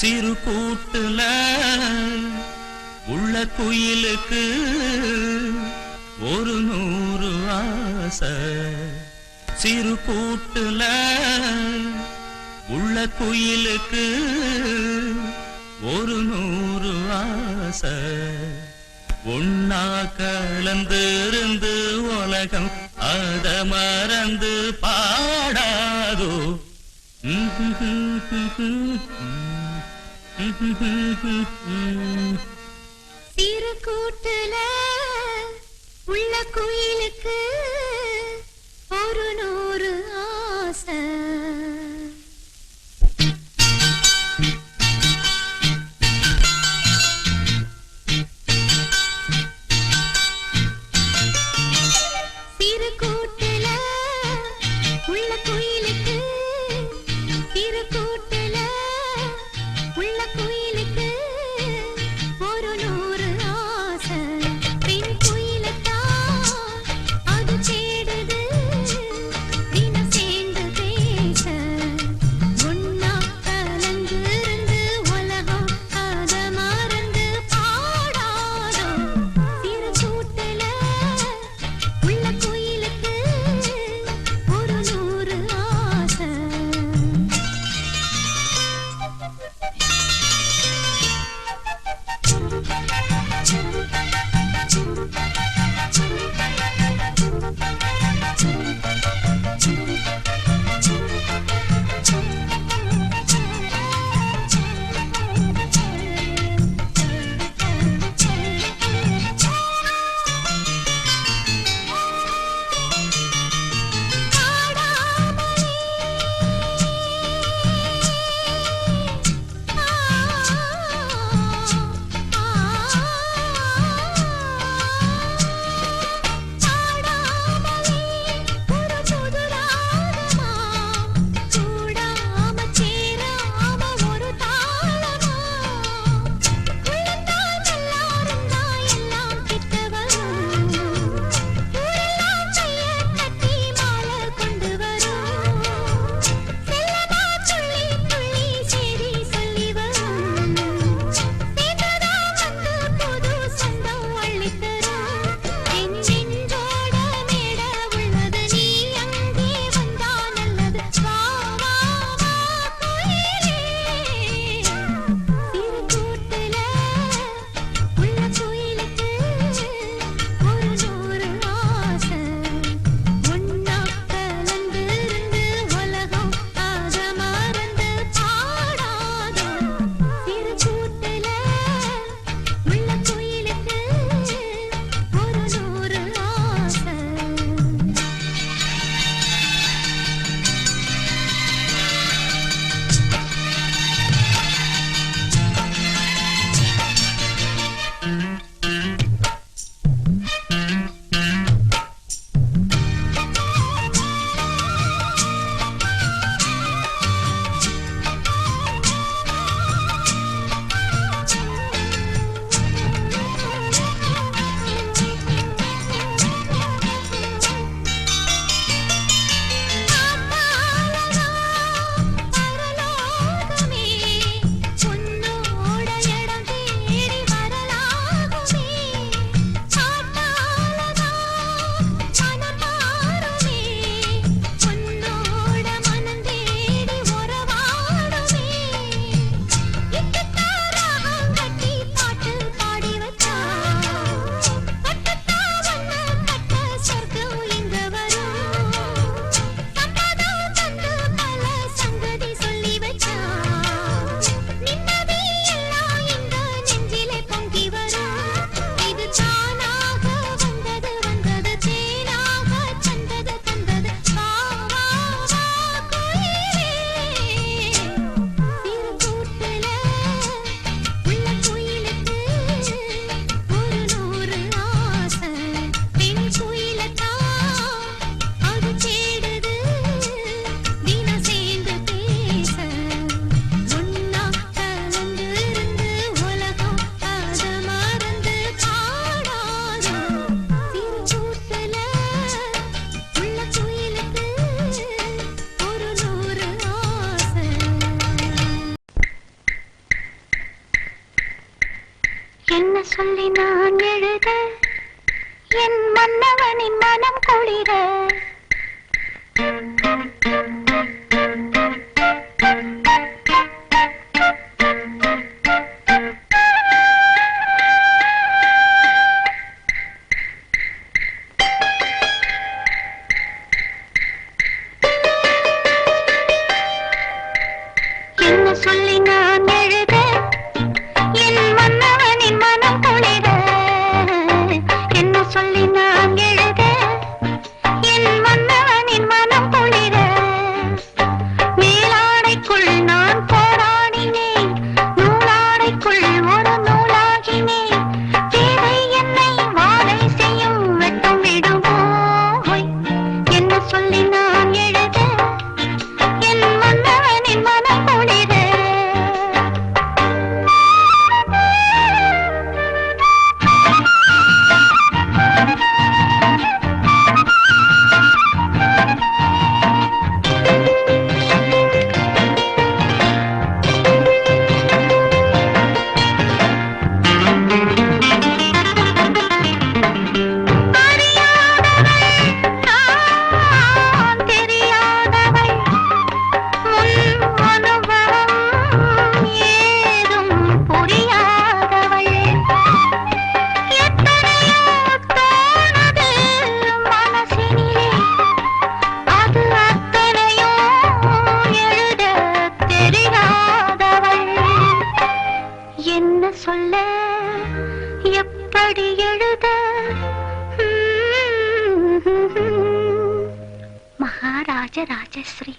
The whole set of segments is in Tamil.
சிறு கூட்டுல உள்ள குயிலுக்கு ஒரு நூறு ஆசை. சிறு கூட்டுல உள்ள குயிலுக்கு ஒரு நூறு ஆசை. ஒன்னா கலந்திருந்து உலகம் அத மறந்து பாடாதோ. Mm-hmm. சிறு கூட்டுல உள்ள கோயிலுக்கு राजा राजेश्री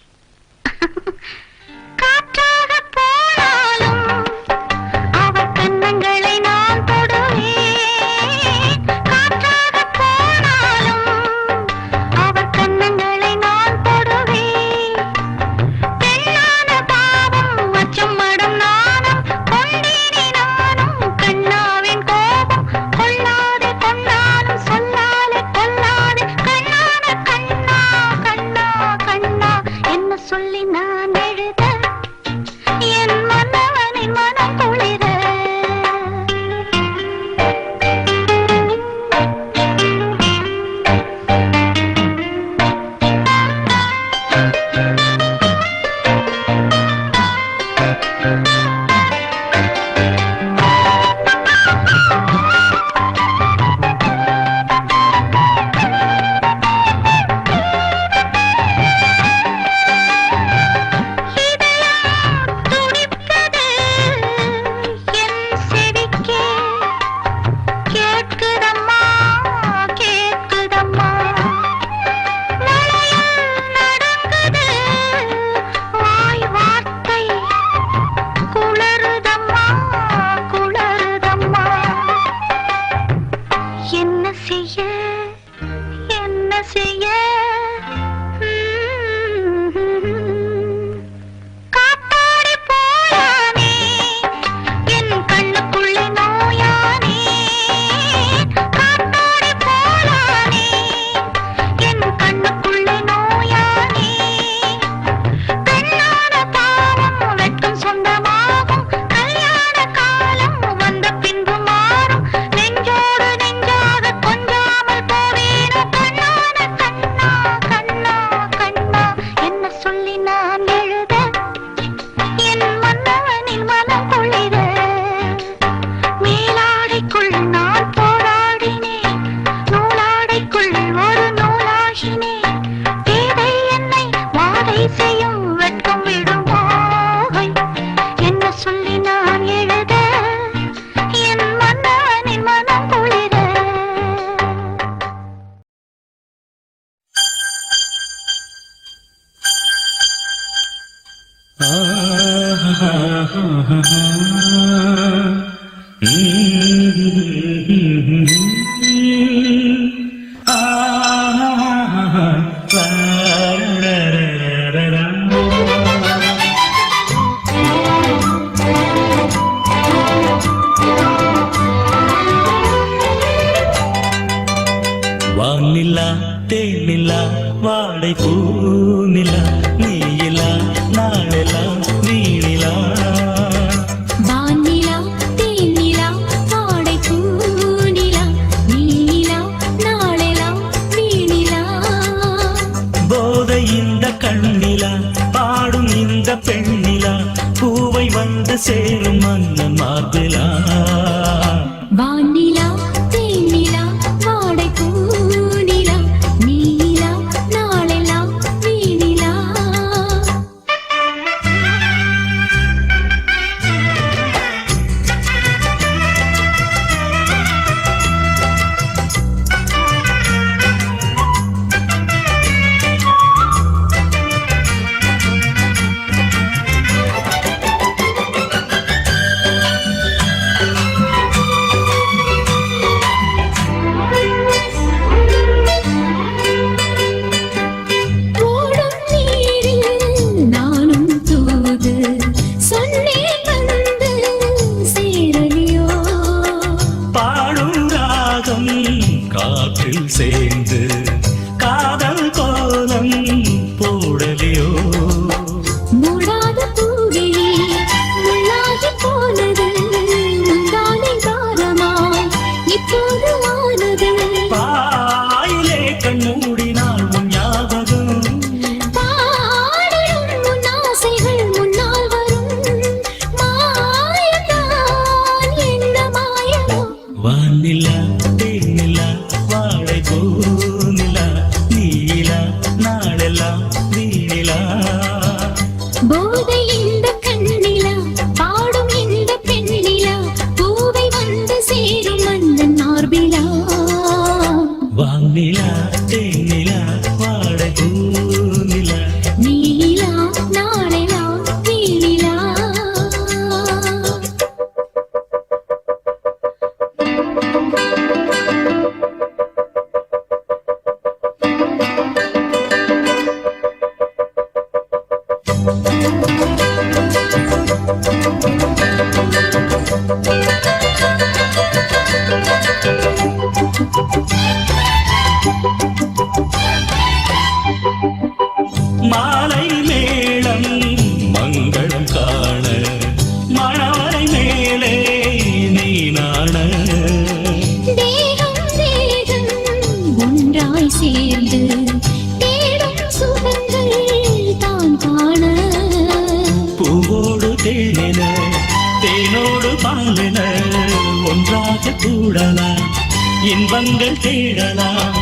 Mm-hmm. mm-hmm. போதை தேகம் தேகம் ஒன்றாய் சேர்ந்து தேடும் சுகங்கள் தான் காண. பூவோடு தேனின தேனோடு இன்பங்கள் தேடலாம்.